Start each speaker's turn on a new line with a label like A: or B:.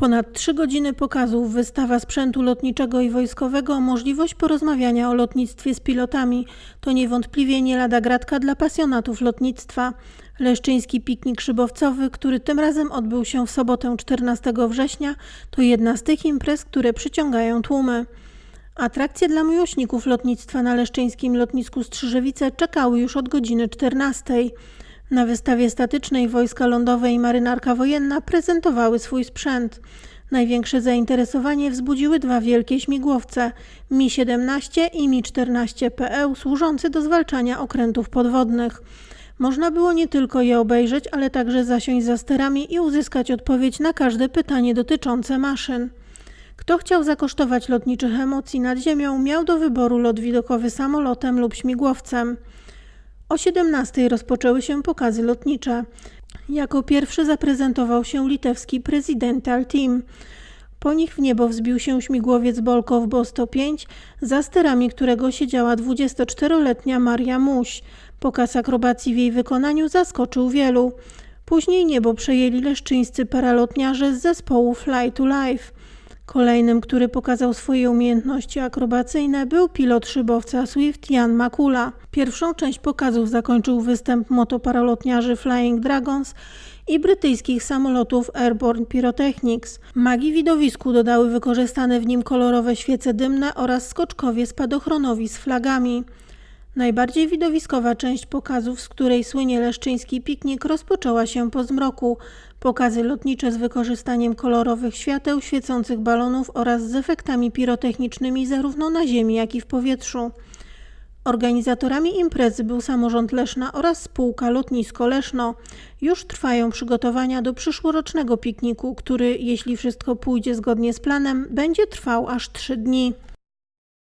A: Ponad trzy godziny pokazów, wystawa sprzętu lotniczego i wojskowego, możliwość porozmawiania o lotnictwie z pilotami to niewątpliwie nie lada gratka dla pasjonatów lotnictwa. Leszczyński piknik szybowcowy, który tym razem odbył się w sobotę 14 września, to jedna z tych imprez, które przyciągają tłumy. Atrakcje dla miłośników lotnictwa na leszczyńskim lotnisku Strzyżewice czekały już od godziny 14. Na wystawie statycznej Wojska Lądowe i Marynarka Wojenna prezentowały swój sprzęt. Największe zainteresowanie wzbudziły dwa wielkie śmigłowce Mi-17 i Mi-14PE służące do zwalczania okrętów podwodnych. Można było nie tylko je obejrzeć, ale także zasiąść za sterami i uzyskać odpowiedź na każde pytanie dotyczące maszyn. Kto chciał zakosztować lotniczych emocji nad ziemią, miał do wyboru lot widokowy samolotem lub śmigłowcem. O 17 rozpoczęły się pokazy lotnicze. Jako pierwszy zaprezentował się litewski Presidential Team. Po nich w niebo wzbił się śmigłowiec Bolkow Bo-105, za sterami którego siedziała 24-letnia Maria Muś. Pokaz akrobacji w jej wykonaniu zaskoczył wielu. Później niebo przejęli leszczyńscy paralotniarze z zespołu Fly to Life. Kolejnym, który pokazał swoje umiejętności akrobacyjne, był pilot szybowca Swift Jan Makula. Pierwszą część pokazów zakończył występ motoparalotniarzy Flying Dragons i brytyjskich samolotów Airborne Pyrotechnics. Magii widowisku dodały wykorzystane w nim kolorowe świece dymne oraz skoczkowie spadochronowi z flagami. Najbardziej widowiskowa część pokazów, z której słynie leszczyński piknik, rozpoczęła się po zmroku. Pokazy lotnicze z wykorzystaniem kolorowych świateł, świecących balonów oraz z efektami pirotechnicznymi zarówno na ziemi, jak i w powietrzu. Organizatorami imprezy był samorząd Leszna oraz spółka Lotnisko Leszno. Już trwają przygotowania do przyszłorocznego pikniku, który, jeśli wszystko pójdzie zgodnie z planem, będzie trwał aż trzy dni.